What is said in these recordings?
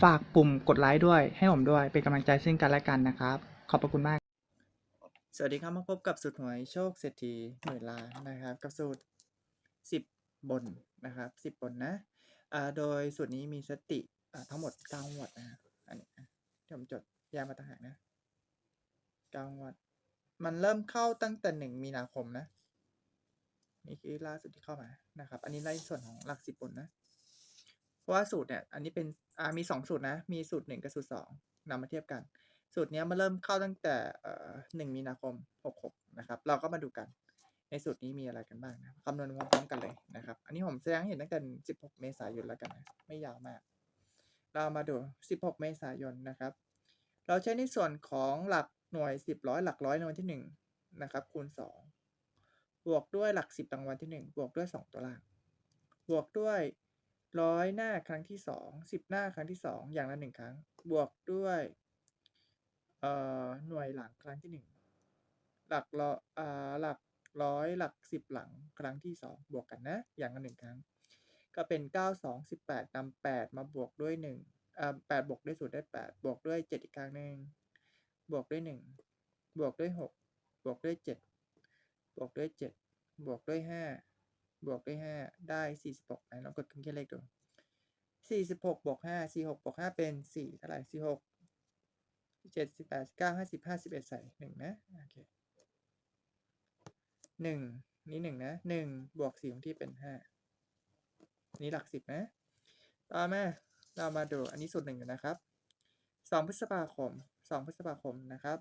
ฝากปุ่มกดไลค์ด้วยให้ผมด้วยเป็นกำลังใจซึ่งกันและกันนะครับ ขอบพระคุณมาก สวัสดีครับมาพบกับสูตรหวยโชคเศรษฐีหมื่นล้านนะครับกับสูตรสิบบนนะครับสิบบนนะอ่าโดยสูตรนี้มีสติอ่าทั้งหมดเก้างวดนะอันนี้ที่ผมจดยกมาต่างหากนะเก้างวด มันเริ่มเข้าตั้งแต่หนึ่งมีนาคมนะนี่คือล่าสุดที่เข้ามานะครับ อันนี้ในส่วนของหลักสิบบนนะ เพราะว่าสูตรเนี่ย อันนี้เป็นอ่ามีสองสูตรนะ มีสูตรหนึ่งกับสูตรสองนำมาเทียบกัน สูตรนี้มันเริ่มเข้าตั้งแต่เอ่อหนึ่งมีนาคมหกหกนะครับ เราก็มาดูกัน ในสูตรนี้มีอะไรกันบ้างนะคำนวณพร้อมกันเลยนะครับ อันนี้ผมแสดงเห็นตั้งแต่สิบหกเมษายนแล้วกันนะไม่ยาวมาก เรามาดูสิบหกเมษายนนะครับ เราใช้ในส่วนของหลักหน่วยสิบร้อยหลักร้อยในวันที่หนึ่งนะครับ คูณสองบวกด้วยหลักสิบรางวัลที่หนึ่งบวกด้วยสองตัวล่าง บวกด้วย ร้อยหน้าครั้งที่สองสิบหน้าครั้งที่สองอย่างละหนึ่งครั้ง บวกด้วยเอ่อหน่วยหลังครั้งที่หนึ่งหลักร้อยอ่าหลักร้อยหลักสิบหลังครั้งที่สองบวกกันนะ อย่างละหนึ่งครั้ง ก็เป็นเก้าสองสิบแปดนำแปดมาบวกด้วยหนึ่งอ่าแปดบวกด้วยศูนย์ได้แปดบวกด้วยเจ็ดอีกครั้งหนึ่งบวกด้วยหนึ่งบวกด้วยหกบวกด้วยเจ็ดบวกด้วยเจ็ดบวกด้วยห้า บวกด้วยห้าได้สี่สิบหกไหนลองกดเครื่องคิดเลขดูสี่สิบหกบวกห้าสี่หกบวกห้าเป็นสี่เท่าไหร่สี่หกเจ็ดสิบแปดเก้าห้าสิบห้าสิบเอ็ดใส่หนึ่งนะโอเคหนึ่งนี่หนึ่งนะหนึ่งบวกสี่ของที่เป็นห้านี่หลักสิบนะ ต่อมาเรามาดูอันนี้สูตรหนึ่งอยู่นะครับสองพฤษภาคมสองพฤษภาคมนะครับ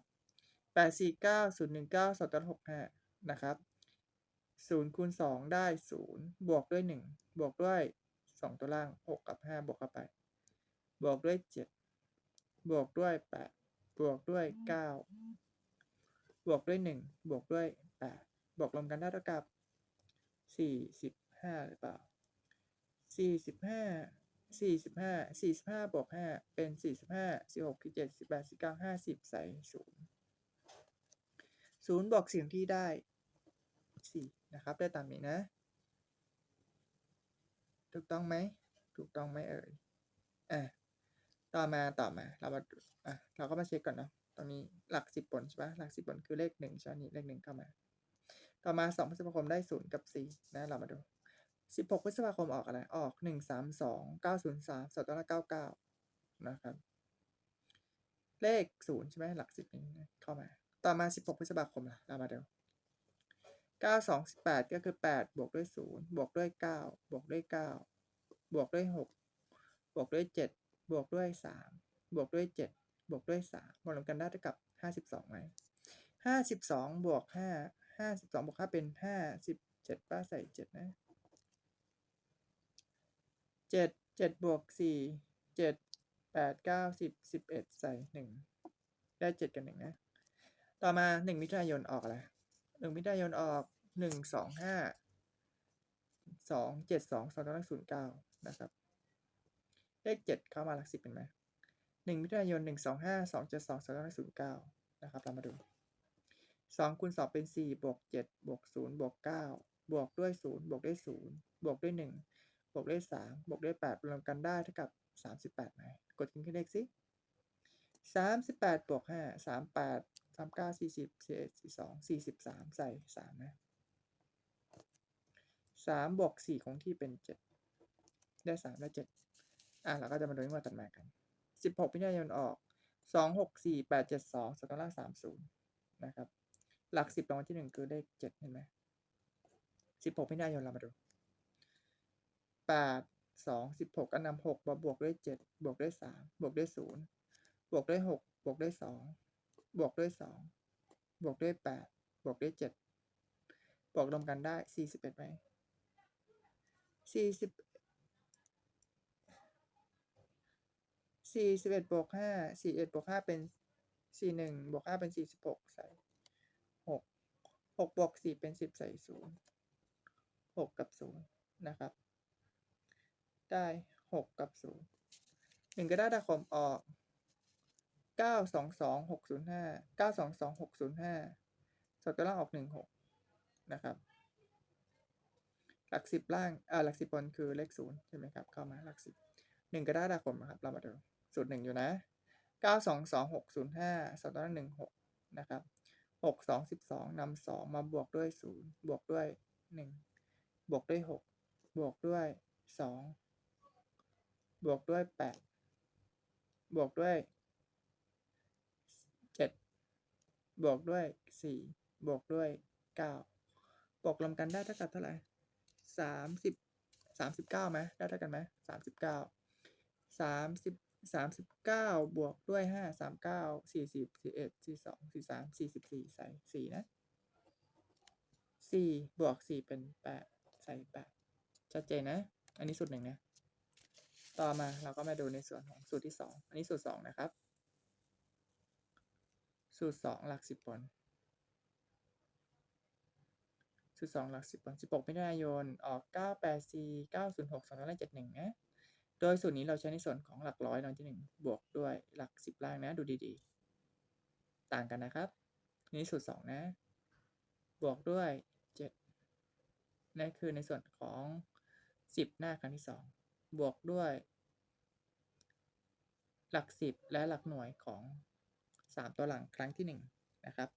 แปดสี่เก้าศูนย์หนึ่งเก้าสองต่อหกห้านะครับ ศูนย์คูณสองได้ศูนย์บวกด้วยหนึ่งบวกด้วยสองตัวล่างหกกับห้าบวกเข้าไป บวกด้วยเจ็ดบวกด้วยแปดบวกด้วยเก้าบวกด้วยหนึ่งบวกด้วยแปดบวกรวมกันได้เท่ากับสี่สิบห้าหรือเปล่าสี่สิบห้าสี่สิบห้าสี่สิบห้าบวกห้าเป็นสี่สิบห้าสี่หกคือเจ็ดสิบแปดสิบเก้าห้าสิบใส่ศูนย์ศูนย์บวกสิ่งที่ได้สี่ นะครับ ได้ตามนี้นะ ถูกต้องไหม ถูกต้องไหมเอ่ย อะ ต่อมาต่อมา เรามาดูอะ เราก็มาเช็คก่อนเนาะ ตรงนี้หลักสิบผลใช่ปะหลักสิบผลคือเลขหนึ่งใช่ไหมนี่เลขหนึ่งเข้ามา ต่อมาสองพฤษภาคมได้ศูนย์กับสี่นะ เรามาดูสิบหกพฤษภาคมออกอะไร ออกหนึ่งสามสองเก้าศูนย์สามสองตัวละเก้าเก้านะครับ เลขศูนย์ใช่ไหมหลักสิบนี้เข้ามา ต่อมาสิบหกพฤษภาคมล่ะ เรามาดู เก้าสองสิบแปดก็คือแปดบวกด้วยศูนย์บวกด้วยเก้าบวกด้วยเก้าบวกด้วยหกบวกด้วยเจ็ดบวกด้วยสามบวกด้วยเจ็ดบวกด้วยสามรวมกันได้เท่ากับห้าสิบสองไหมห้าสิบสองบวกห้าห้าสิบสองบวกห้าเป็นห้าสิบเจ็ดป้าใส่เจ็ดนะเจ็ดเจ็ดบวกสี่เจ็ดแปดเก้าสิบสิบเอ็ดใส่หนึ่งได้เจ็ดกับหนึ่งนะ ต่อมาหนึ่งมิถุนายนออกอะไร หนึ่งมิถุนายนออกหนึ่งสองห้าสองเจ็ดสองสองตัวเลขศูนย์เก้านะครับ เลขเจ็ดเข้ามาหลักสิบเป็นไหมหนึ่งมิถุนายนหนึ่งสองห้าสองเจ็ดสองสองตัวเลขศูนย์เก้านะครับเรามาดูสองคูณสองเป็นสี่บวกเจ็ดบวกศูนย์บวกเก้าบวกด้วยศูนย์บวกด้วยศูนย์บวกด้วยหนึ่งบวกด้วยสามบวกด้วยแปดรวมกันได้เท่ากับสามสิบแปดไหมกดขึ้นเลขสิสามสิบแปดบวกห้าสามแปด สามเก้าสี่สิบสี่เอ็ดสี่สองสี่สิบสามใส่สามนะสามบวกสี่คงที่เป็นเจ็ดได้สามได้เจ็ดอะเราก็จะมาดูว่าตัดมากันสิบหกพิจารณาออกสองหกสี่แปดเจ็ดสองสตางค์ล่าสามศูนย์นะครับ หลักสิบรางวัลที่หนึ่งคือเลขเจ็ดเห็นไหมสิบหกมิถุนายนเรามาดูแปดสองสิบหกก็นำหกมาบวกด้วยเจ็ดบวกด้วยสามบวกด้วยศูนย์บวกด้วยหกบวกด้วยสอง บวกด้วยสองบวกด้วยแปดบวกด้วยเจ็ดบวกรวมกันได้สี่สิบเอ็ดไหมสี่สิบสี่สิบเอ็ดบวกห้าสี่เอ็ดบวกห้าเป็นสี่หนึ่งบวกห้าเป็นสี่สิบหกใส่หกหกบวกสี่เป็นสิบใส่ศูนย์หกกับศูนย์นะครับ ได้หกกับศูนย์หนึ่งก็ได้ดาคมออก ก้าสองสองหกศูนย์ห้าเก้าสองสองหกศูนย์ห้าสอดตัวล่างออกหนึ่งหกนะครับ หลักสิบล่างอ่าหลักสิบบนคือเลขศูนย์ใช่ไหมครับ เข้ามาหลักสิบหนึ่งก็ได้ดาคมนะครับ เรามาดูสูตรหนึ่งอยู่นะเก้าสองสองหกศูนย์ห้าสอดตัวล่างหนึ่งหกนะครับหกสองสิบสองนำสองมาบวกด้วยศูนย์บวกด้วยหนึ่งบวกด้วยหกบวกด้วยสองบวกด้วยแปดบวกด้วยเจ็ด บวกด้วยสี่บวกด้วยเก้าบวกรวมกันได้เท่ากับเท่าไหร่สามสิบสามสิบเก้าไหมได้เท่ากันไหมสามสิบเก้าสามสิบสามสิบเก้าบวกด้วยห้าสามเก้าสี่สิบสี่เอ็ดสี่สองสี่สามสี่สิบสี่ใส่สี่นะสี่บวกสี่เป็นแปดใส่แปดชัดเจนนะ อันนี้สูตรหนึ่งนะ ต่อมาเราก็มาดูในส่วนของสูตรที่สองอันนี้สูตรสองนะครับ สูตรสองหลักสิบบนสูตรสองหลักสิบบนสิบหกมิถุนายนออกเก้าแปดสี่เก้าศูนย์หกสองร้อยเจ็ดหนึ่งนะ โดยสูตรนี้เราใช้ในส่วนของหลักร้อยน้อยที่หนึ่งบวกด้วยหลักสิบล่างนะดูดีๆ ต่างกันนะครับ นี่สูตรสองนะ บวกด้วยเจ็ดนั่นคือในส่วนของสิบหน้าครั้งที่สองบวกด้วยหลักสิบและหลักหน่วยของ สามตัวหลังครั้งที่หนึ่งนะครับ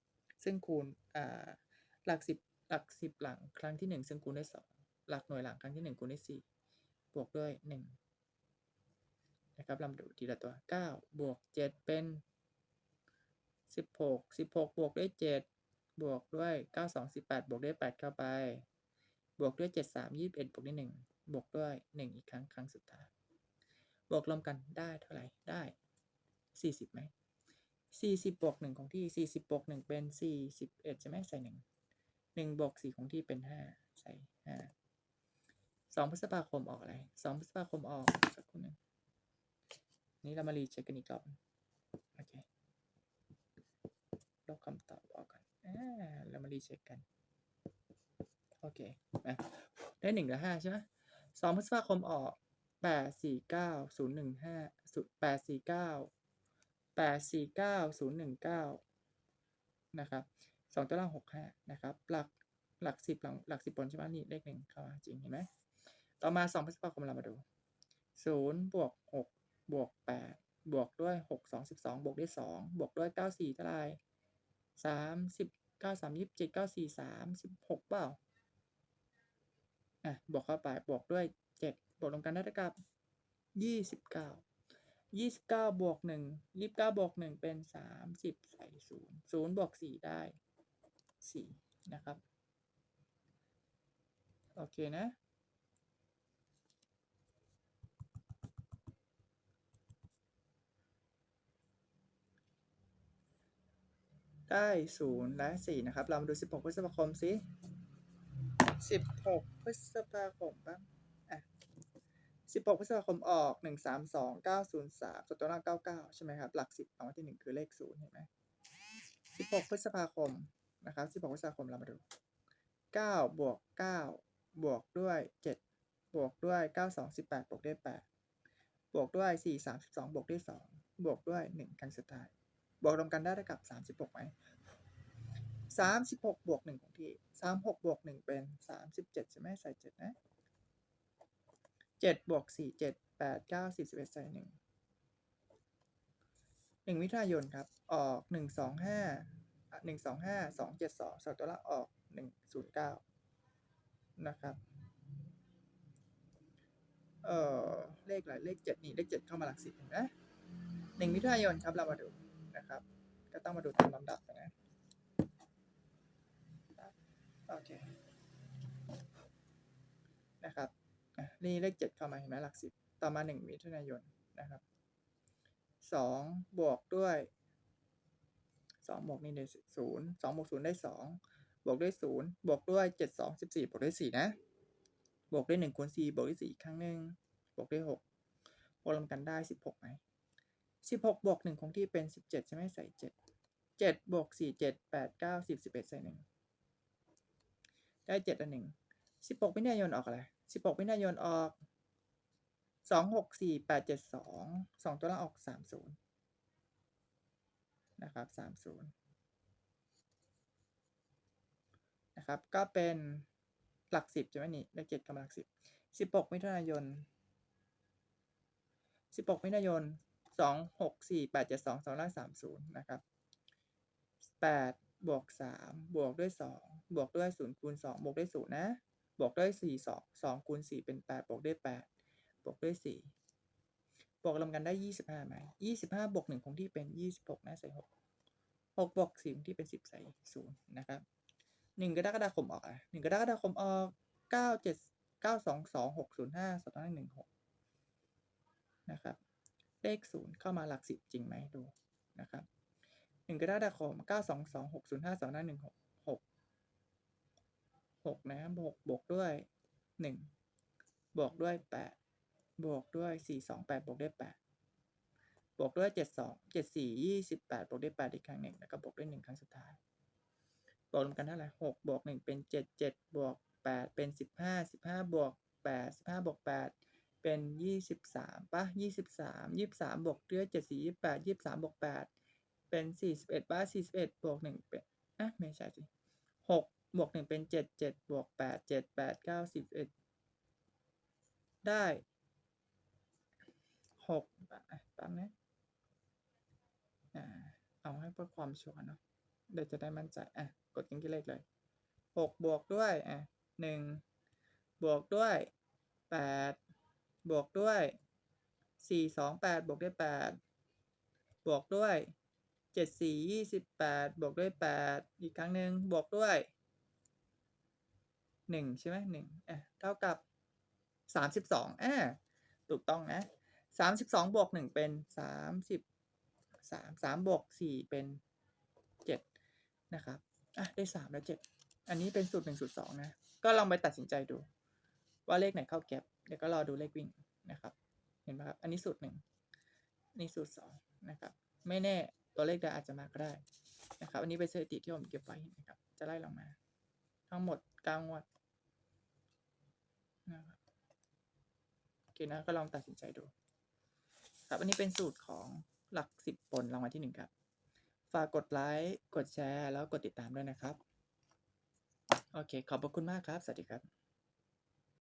ซึ่งคูณหลักสิบหลักสิบหลังครั้งที่หนึ่งซึ่งคูณด้วยสองหลักหน่วยหลังครั้งที่หนึ่งคูณด้วยสี่บวกด้วยหนึ่งนะครับเรามาดูทีละตัวเก้าบวกเจ็ดเป็นสิบหกสิบหกบวกด้วยเจ็ดบวกด้วยเก้าสองสิบแปดบวกด้วยแปดเข้าไป บวกด้วยเจ็ดสามยี่สิบเอ็ดบวกด้วยหนึ่งบวกด้วยหนึ่งอีกครั้งครั้งสุดท้าย บวกรวมกันได้เท่าไหร่ ได้สี่สิบไหม สี่สิบบวกหนึ่งของที่สี่สิบบวกหนึ่งเป็นสี่สิบเอ็ดใช่ไหมใส่หนึ่งหนึ่งบวกสี่ของที่เป็นห้าใส่ห้าสองพฤษภาคมออกอะไรสองพฤษภาคมออกสักครู่หนึ่งนี่เรามารีเช็คกันอีกรอบโอเคลบคำตอบออกกันอ่าเรามารีเช็คกันโอเคนะได้หนึ่งกับห้าใช่ไหมสองพฤษภาคมออกแปดสี่เก้าศูนย์หนึ่งห้าศูนย์แปดสี่เก้า แปดสี่เก้าศูนย์หนึ่งเก้านะครับสองตัวล่างหกห้านะครับ หลักหลักสิบหลักหลักสิบบนใช่ไหมนี่เลขหนึ่งเข้ามาจริงเห็นไหมต่อมาสองพฤษภาคมเรามาดูศูนย์บวกหกบวกแปดบวกด้วยหกสองสิบสองบวกด้วยสองบวกด้วยเก้าสี่เท่าไรสามสิบเก้าสามยี่สิบเจ็ดเก้าสี่สามสิบหกเปล่าอะบวกเข้าไปบวกด้วยเจ็ดบวกรวมกันได้เท่ากับยี่สิบเก้า ยี่สิบเก้าบวกหนึ่งยี่สิบเก้าบวกหนึ่งเป็นสามสิบใส่ศูนย์ศูนย์บวกสี่ได้สี่นะครับ โอเคนะ ได้ศูนย์และสี่นะครับ เรามาดูสิบหกพฤษภาคมสิสิบหกพฤษภาคมบ้าง อะสิบหกพฤษภาคมออกหนึ่งสามสองเก้าศูนย์สามตัวตัวหน้าเก้าเก้าใช่ไหมครับ หลักสิบรางวัลที่หนึ่งคือเลขศูนย์เห็นไหมสิบหกพฤษภาคมนะครับสิบหกพฤษภาคมเรามาดูเก้าบวกเก้าบวกด้วยเจ็ดบวกด้วยเก้าสองสิบแปดบวกด้วยแปดบวกด้วยสี่สามสิบสองบวกด้วยสองบวกด้วยหนึ่งครั้งสุดท้าย บวกรวมกันได้เท่ากับสามสิบหกไหมสามสิบหกบวกหนึ่งของที่สามหกบวกหนึ่งเป็นสามสิบเจ็ดใช่ไหมใส่เจ็ดนะ เจ็ดบวกสี่เจ็ดแปดเก้าสิบสิบเอ็ดใส่หนึ่งหนึ่งมิถุนายนครับ ออกหนึ่งสองห้าหนึ่งสองห้าสองเจ็ดสองสองตัวละออกหนึ่งศูนย์เก้านะครับเอ่อเลขอะไรเลขเจ็ดนี่เลขเจ็ดเข้ามาหลักสิบเห็นไหมหนึ่งมิถุนายนครับเรามาดูนะครับ ก็ต้องมาดูตามลำดับนะโอเค นี่เลขเจ็ดเข้ามาเห็นไหมหลักสิบต่อมาหนึ่งมิถุนายนนะครับสองบวกด้วยสองบวกนี่ได้ศูนย์สองบวกศูนย์ได้สองบวกด้วยศูนย์บวกด้วยเจ็ดสองสิบสี่บวกด้วยสี่นะ บวกด้วยหนึ่งคูณสี่บวกด้วยสี่ครั้งหนึ่งบวกด้วยหกบวกรวมกันได้สิบหกไหมสิบหกบวกหนึ่งคงที่เป็นสิบเจ็ดใช่ไหมใส่เจ็ดเจ็ดบวกสี่เจ็ดแปดเก้าสิบสิบเอ็ดใส่หนึ่งได้เจ็ดอันหนึ่งสิบหกมิถุนายนออกอะไร สิบหกมิถุนายนออกสองหกสี่แปดเจ็ดสองสองตัวล่างออกสามศูนย์นะครับสามศูนย์นะครับ ก็เป็นหลักสิบใช่ไหมนี่เลขเจ็ดกำลังหลักสิบสิบหกมิถุนายนสิบหกมิถุนายนสองหกสี่แปดเจ็ดสองสองล่างสามศูนย์นะครับแปดบวกสามบวกด้วยสองบวกด้วยศูนย์คูณสองบวกด้วยศูนย์นะ บวกด้วยสี่สองสองคูณสี่เป็นแปดบวกด้วยแปดบวกด้วยสี่บวกรวมกันได้ยี่สิบห้าไหมยี่สิบห้าบวกหนึ่งคงที่เป็นยี่สิบหกนะใส่หกหกบวกสี่คงที่เป็นสิบใส่ศูนย์นะครับหนึ่งกรกฎาคมออกอะหนึ่งกรกฎาคมออกเก้าเจ็ดก้าสองสองหกศูนย์ห้าสองหนึ่งหนึ่งหกนะครับ เลขศูนย์เข้ามาหลักสิบจริงไหมดูนะครับหนึ่งกรกฎาคมเก้าสองสอง หกนย์ห้าสองหนึ่งหกหกหกนะบวกบวกด้วยหนึ่งบวกด้วยแปดบวกด้วยสี่สองแปดบวกด้วยแปดบวกด้วยเจ็ดสองเจ็ดสี่ยี่สิบแปดบวกด้วยแปดอีกครั้งหนึ่งแล้วก็บวกด้วยหนึ่งครั้งสุดท้ายบวกรวมกันเท่าไหร่หกบวกหนึ่งเป็นเจ็ดเจ็ดบวกแปดเป็นสิบห้าสิบห้าบวกแปดสิบห้าบวกแปดเป็นยี่สิบสามป่ะยี่สิบสามยี่สิบสามบวกด้วยเจ็ดสี่ยี่แปดยี่สามบวกแปดเป็นสี่สิบเอ็ดป่ะสี่สิบเอ็ดบวกหนึ่งเป็นอะไม่ใช่สิหก บวกหนึ่งเป็นเจ็ดเจ็ดบวกแปดเจ็ดแปดเก้าสิบเอ็ดได้หกอะแป๊บนะอ่าเอาให้เพื่อความชัวร์เนาะเดี๋ยวจะได้มั่นใจ อะ กดทิ้งที่เลขเลยหกบวกด้วย อะหนึ่งบวกด้วยแปดบวกด้วยสี่สองแปดบวกด้วยแปดบวกด้วยเจ็ดสี่ยี่สิบแปดบวกด้วยแปดอีกครั้งหนึ่งบวกด้วย หนึ่งใช่ไหมหนึ่งเอเท่ากับสามสิบสองอ่ถูกต้องนะสามสิบสองบวกหนึ่งเป็นสามสิบสามสามบวกสี่เป็นเจ็ดนะครับอะได้สามแล้วเจ็ดอันนี้เป็นสูตรหนึ่งสูตรสองนะ ก็ลองไปตัดสินใจดู ว่าเลขไหนเข้าแก็บเดี๋ยวก็รอดูเลขวิ่งนะครับ เห็นไหมครับ อันนี้สูตรหนึ่งนนี้สูตรสองนะครับ ไม่แน่ตัวเลขใดอาจจะมาก็ได้นะครับ อันนี้เป็นสถิติที่ผมเก็บไว้นะครับ จะไล่ลงมา ทั้งหมดเก้างวด นะครับโอเคนะก็ลองตัดสินใจดู ครับ อันนี้เป็นสูตรของหลักสิบปนรางวัลที่หนึ่งครับ ฝากกดไลค์กดแชร์ แล้วกดติดตามด้วยนะครับ โอเค ขอบพระคุณมากครับ สวัสดีครับ